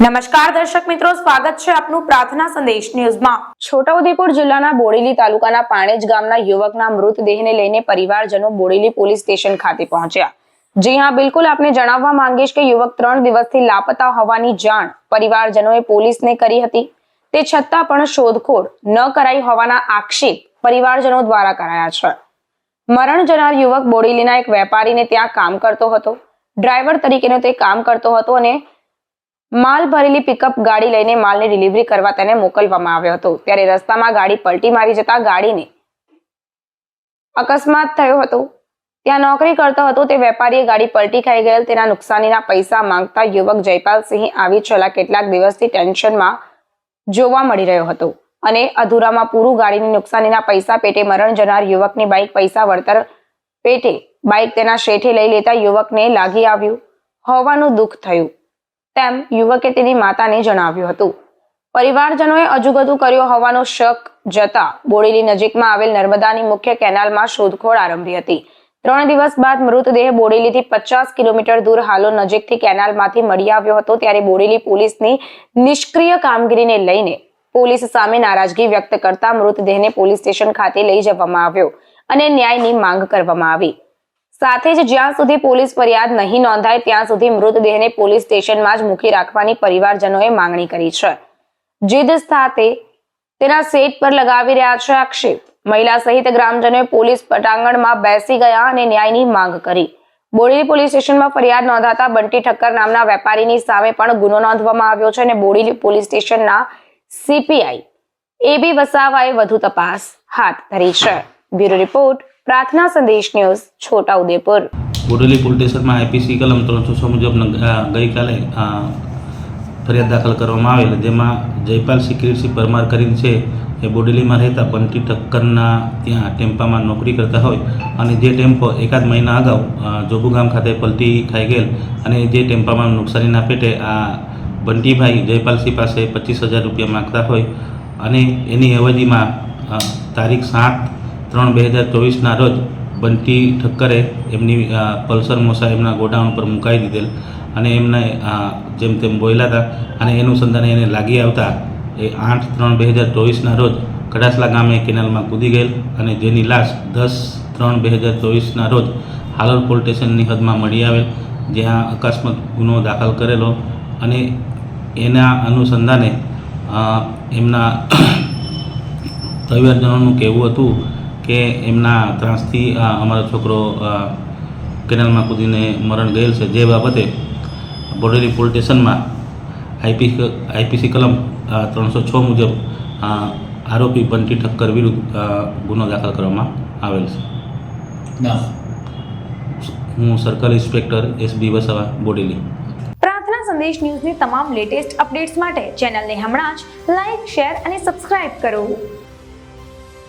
નમસ્કાર દર્શક મિત્રો, સ્વાગત છે આપનું પ્રાર્થના સંદેશ ન્યૂઝમાં. છોટાઉદેપુર જિલ્લાના બોડેલી તાલુકાના પાણેજ ગામના યુવકના મૃતદેહને લઈને પરિવારજનો બોડેલી પોલીસ સ્ટેશન ખાતે પહોંચ્યા. જી હા, બિલકુલ આપને જણાવવા માંગીશ કે યુવક ત્રણ દિવસથી લાપતા હોવાની જાણ પરિવારજનોએ પોલીસને કરી હતી. તે છતાં પણ શોધખોળ ન કરાઈ હોવાના આક્ષેપ પરિવારજનો દ્વારા કરાયા છે. મરણ જનાર યુવક બોડેલીના એક વેપારીને ત્યાં કામ કરતો હતો. ડ્રાઈવર તરીકેનો તે કામ કરતો હતો અને માલ ભરેલી પિકઅપ ગાડી લઈને માલની ડિલિવરી કરવા તેને મોકલવામાં આવ્યો હતો. ત્યારે રસ્તામાં ગાડી પલટી મારી જતા ગાડીને અકસ્માત થયો હતો. ત્યાં નોકરી કરતો હતો, તે વેપારીએ ગાડી પલટી ખાઈ ગયેલ, તેના નુકસાનીના પૈસા માંગતા યુવક જયપાલસિંહ આવી છેલ્લા કેટલાક દિવસથી ટેન્શનમાં જોવા મળી રહ્યો હતો અને અધૂરામાં પૂરું ગાડીની નુકસાનીના પૈસા પેટે મરણ જનાર યુવકની બાઇક પૈસા વળતર પેટે બાઇક તેના શેઠે લઈ લેતા યુવકને લાગી આવ્યું. હોવાનું દુઃખ થયું. તેમ યુવકે તેની માતાને જણાવ્યું હતું. પરિવારજનોએ અજુગતુ કર્યો હોવાનો શક જતા બોડેલી નજીકમાં આવેલ નર્મદાની મુખ્ય કેનાલમાં શોધખોળ આરંભી હતી. ત્રણ દિવસ બાદ મૃતદેહ બોડેલીથી પચાસ કિલોમીટર દૂર હાલો નજીકથી કેનાલમાંથી મળી આવ્યો હતો ત્યારે બોડેલી પોલીસની નિષ્ક્રિય કામગીરીને લઈને પોલીસ સામે નારાજગી વ્યક્ત કરતા મૃતદેહને પોલીસ સ્ટેશન ખાતે લઈ જવામાં આવ્યો અને ન્યાયની માંગ કરવામાં આવી. સાથે જ જ્યાં સુધી પોલીસ ફરિયાદ નહીં નોંધાય, ત્યાં સુધી મૃતદેહને પોલીસ સ્ટેશનમાં જ મૂકી રાખવાની પરિવારજનોએ માંગણી કરી છે. જીદ સાથે તેના સેટ પર લગાવી રહ્યા છે આક્ષેપ. મહિલા સહિત ગ્રામજનોએ પોલીસ પટાંગણમાં બેસી ગયા અને ન્યાયની માંગ કરી. બોડેલી પોલીસ સ્ટેશનમાં ફરિયાદ નોંધાતા બંટી ઠક્કર નામના વેપારીની સામે પણ ગુનો નોંધવામાં આવ્યો છે અને બોડેલી પોલીસ સ્ટેશનના સીપીઆઈ એબી વસાવાએ વધુ તપાસ હાથ ધરી છે. Bureau report Prarthana Sandesh news, Chhotaudepur. Bodeli police IPC કલમ ત્રણસો છ મુજબ ગઈકાલે ફરિયાદ દાખલ કરવામાં આવેલ. જેમાં જયપાલ સિક્યુરિટી પરમાર કરીને છે, એ બોડેલીમાં રહેતા બંટી ઠક્કરના ત્યાં ટેમ્પામાં નોકરી કરતા હોય અને જે ટેમ્પો એકાદ મહિના અગાઉ જોબુગામ ખાતે પલટી ખાઈ ગયેલ અને જે ટેમ્પામાં નુકસાનીના પેટે આ બંટીભાઈ જયપાલસિંહ પાસે પચીસ હજાર રૂપિયા માગતા હોય અને એની અવધિમાં તારીખ સાત ત્રણ બે હજાર ચોવીસના રોજ બંટી ઠક્કરે એમની પલ્સર મોસા એમના ગોડાઉન પર મુકાઈ દીધેલ અને એમને જેમ તેમ બોલ્યા હતા અને એનું સંધાને એને લાગી આવતા એ આઠ ત્રણ બે હજાર ચોવીસના રોજ કડાસલા ગામે કેનાલમાં કૂદી ગયેલ અને જેની લાશ દસ ત્રણ બે હજાર ચોવીસના રોજ હાલોલ પોલીસ સ્ટેશનની હદમાં મળી આવેલ, જ્યાં અકસ્માત ગુનો દાખલ કરેલો અને એના અનુસંધાને એમના પરિવારજનોનું કહેવું હતું કે એમના ત્રાસથી અમારો છોકરો કેનાલમાં કૂદીને મરણ ગયેલ છે. જે બાબતે બોડેલી પોલીસ સ્ટેશનમાં આઈપી આઈપીસી કલમ ત્રણસો છ મુજબ આરોપી બંટી ઠક્કર વિરુદ્ધ ગુનો દાખલ કરવામાં આવેલ છે. હું circle inspector S B Vasava Bodeli. Prarthana Sandesh ન્યૂઝની તમામ લેટેસ્ટ અપડેટ્સ માટે ચેનલને હમણાં જ લાઈક શેર અને સબસ્ક્રાઇબ કરો.